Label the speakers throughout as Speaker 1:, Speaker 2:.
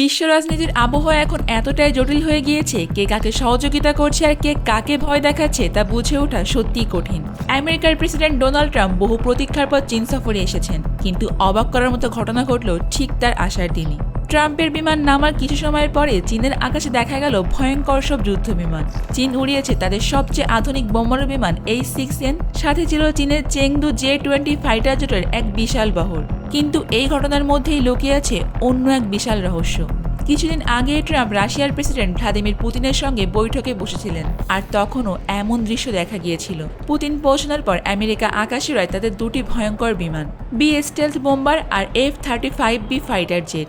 Speaker 1: বিশ্ব রাজনীতির আবহাওয়া এখন এতটাই জটিল হয়ে গিয়েছে, কে কাকে সহযোগিতা করছে আর কে কাকে ভয় দেখাচ্ছে তা বুঝে ওঠা সত্যিই কঠিন। আমেরিকার প্রেসিডেন্ট ডোনাল্ড ট্রাম্প বহু প্রতীক্ষার পর চীন সফরে এসেছেন, কিন্তু অবাক করার মতো ঘটনা ঘটল ঠিক তার আসার দিনই ট্রাম্পের বিমান নামার কিছু সময়ের পরে চীনের আকাশে দেখা গেল ভয়ঙ্কর সব যুদ্ধ বিমান চীন উড়িয়েছে তাদের সবচেয়ে আধুনিক বোমারু বিমান এইচ সিক্স এন, সাথে ছিল চীনের চেংদু জে টোয়েন্টি ফাইটার জেটের এক বিশাল বহর। কিন্তু এই ঘটনার মধ্যেই লুকিয়ে আছে অন্য এক বিশাল রহস্য। কিছুদিন আগে ট্রাম্প রাশিয়ার প্রেসিডেন্ট ভ্লাদিমির পুতিনের সঙ্গে বৈঠকে বসেছিলেন, আর তখনও এমন দৃশ্য দেখা গিয়েছিল। পুতিন পৌঁছানোর পর আমেরিকা আকাশে রয় তাদের দুটি ভয়ঙ্কর বিমান, বি স্টেলথ বোম্বার আর F thirty five B fighter jet.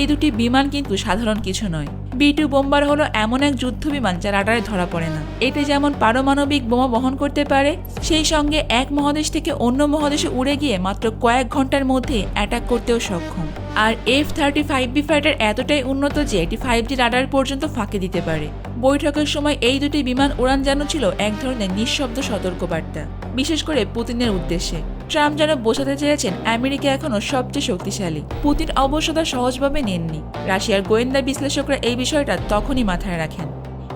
Speaker 1: এই দুটি বিমান কিন্তু সাধারণ কিছু নয়। বি টু বোম্বার হলো এমন এক যুদ্ধ বিমান যা রাডারে ধরা পড়ে না। এতে যেমন পারমাণবিক বোমা বহন করতে পারে, সেই সঙ্গে এক মহাদেশ থেকে অন্য মহাদেশে উড়ে গিয়ে মাত্র কয়েক ঘণ্টার মধ্যে অ্যাটাক করতেও সক্ষম। আর F thirty five B fighter এতটাই উন্নত যে এটি ফাইভ জি রাডার পর্যন্ত ফাঁকে দিতে পারে। বৈঠকের সময় এই দুটি বিমান উড়ান যেন ছিল এক ধরনের নিঃশব্দ সতর্কবার্তা, বিশেষ করে পুতিনের উদ্দেশ্যে। ট্রাম্প যেন বোঝাতে চেয়েছেন আমেরিকা এখনও সবচেয়ে শক্তিশালী। পুতিন অবশ্য তা সহজভাবে নেননি। রাশিয়ার গোয়েন্দা বিশ্লেষকরা এই বিষয়টা তখনই মাথায় রাখেন।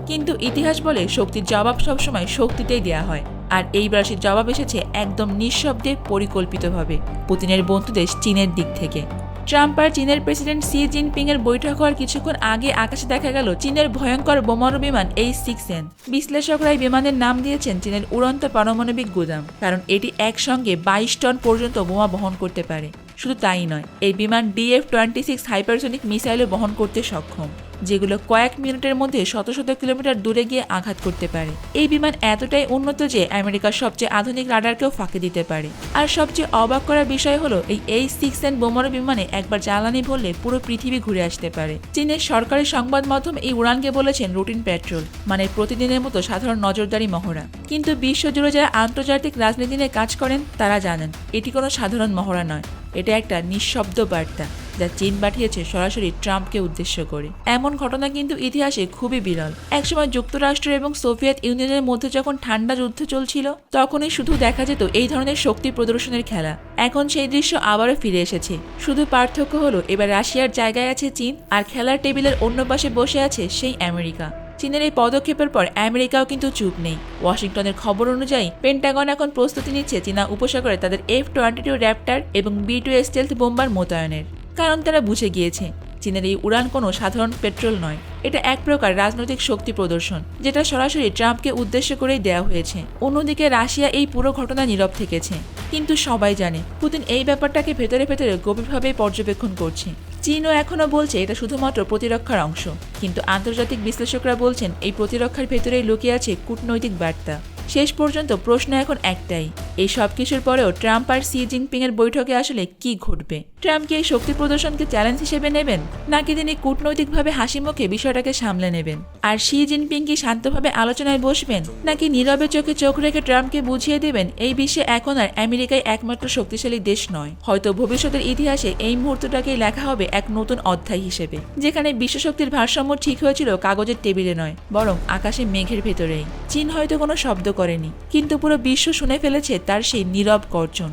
Speaker 1: কিন্তু ইতিহাস বলে শক্তির জবাব সবসময় শক্তিতেই দেয়া হয়। আর এইবার সে জবাব এসেছে একদম নিঃশব্দে পরিকল্পিতভাবে, পুতিনের বন্ধু দেশ চীনের দিক থেকে। ট্রাম্প আর চীনের প্রেসিডেন্ট সি জিনপিং এর বৈঠক হওয়ার কিছুক্ষণ আগে আকাশে দেখা গেল চীনের ভয়ঙ্কর বোমারু বিমান এই সিক্স এন বিশ্লেষকরা এই বিমানের নাম দিয়েছেন চীনের উড়ন্ত পারমাণবিক গুদাম, কারণ এটি একসঙ্গে বাইশ টন পর্যন্ত বোমা বহন করতে পারে। শুধু তাই নয়, এই বিমান ডিএফ টোয়েন্টি সিক্স হাইপারসনিক মিসাইলও বহন করতে সক্ষম। যেগুলো কয়েক মিনিটের মধ্যে শত শত কিলোমিটার দূরে গিয়ে আঘাত করতে পারে। এই বিমান এতটাই উন্নত যে আমেরিকার সবচেয়ে আধুনিক রাডারকেও ফাঁকি দিতে পারে। আর সবচেয়ে অবাক করার বিষয় হলো, এই এইচ সিক্স এন বোমারু বিমানে একবার জ্বালানি ভরলে পুরো পৃথিবী ঘুরে আসতে পারে। চীনের সরকারি সংবাদ মাধ্যম এই উড়ানকে বলেছেন রুটিন পেট্রোল মানে প্রতিদিনের মতো সাধারণ নজরদারি মহড়া। কিন্তু বিশ্বজুড়ে যারা আন্তর্জাতিক রাজনীতি নিয়ে কাজ করেন, তারা জানেন, এটি কোনো সাধারণ মহড়া নয়। এটা একটা নিঃশব্দ বার্তা। যা চীন পাঠিয়েছে সরাসরি ট্রাম্পকে উদ্দেশ্য করে। এমন ঘটনা কিন্তু ইতিহাসে খুবই বিরল। একসময় যুক্তরাষ্ট্র এবং সোভিয়েত ইউনিয়নের মধ্যে যখন ঠান্ডা যুদ্ধ চলছিল, তখনই শুধু দেখা যেত এই ধরনের শক্তি প্রদর্শনের খেলা। এখন সেই দৃশ্য আবারও ফিরে এসেছে। শুধু পার্থক্য হলো, এবার রাশিয়ার জায়গায় আছে চীন, আর খেলার টেবিলের অন্য পাশে বসে আছে সেই আমেরিকা। চীনের এই পদক্ষেপের পর আমেরিকাও কিন্তু চুপ নেই। ওয়াশিংটনের খবর অনুযায়ী, পেন্টাগন এখন প্রস্তুতি নিচ্ছে চীনা উপসাগরে তাদের এফ টোয়েন্টি টু র্যাপ্টার এবং বি টু স্টেলথ বোম্বার মোতায়েনের। কারণ তারা বুঝে গিয়েছে, চীনের এই উড়ান কোনো সাধারণ পেট্রোল নয়। এটা এক প্রকার রাজনৈতিক শক্তি প্রদর্শন, যেটা সরাসরি ট্রাম্পকে উদ্দেশ্য করেই দেওয়া হয়েছে। অন্যদিকে রাশিয়া এই পুরো ঘটনা নীরব থেকেছে। কিন্তু সবাই জানে, পুতিন এই ব্যাপারটাকে ভেতরে ভেতরে গভীরভাবে পর্যবেক্ষণ করছে। চীনও এখনও বলছে এটা শুধুমাত্র প্রতিরক্ষার অংশ। কিন্তু আন্তর্জাতিক বিশ্লেষকরা বলছেন, এই প্রতিরক্ষার ভেতরেই লুকিয়ে আছে কূটনৈতিক বার্তা। শেষ পর্যন্ত প্রশ্ন এখন একটাই এই সব কিছুর পরেও ট্রাম্প আর সি জিনপিং এর বৈঠকে আসলে কি ঘটবে? ট্রাম্প কি এই শক্তি প্রদর্শনকে চ্যালেঞ্জ হিসেবে নেবেন? নাকি তিনি কূটনৈতিকভাবে হাসি মুখে বিষয়টাকে সামলে নেবেন? আর শি জিনপিং কি শান্তভাবে আলোচনায় বসবেন? নাকি নীরবে চোখে চোখ রেখে ট্রাম্পকে বুঝিয়ে দেবেন, এই বিশ্বে এখন আর আমেরিকাই একমাত্র শক্তিশালী দেশ নয়? হয়তো ভবিষ্যতের ইতিহাসে এই মুহূর্তটাকেই লেখা হবে এক নতুন অধ্যায় হিসেবে, যেখানে বিশ্বশক্তির ভারসাম্য ঠিক হয়েছিল কাগজের টেবিলে নয়, বরং আকাশে মেঘের ভেতরেই। চীন হয়তো কোনো শব্দ করেনি, কিন্তু পুরো বিশ্ব শুনে ফেলেছে তার সেই নীরব গর্জন।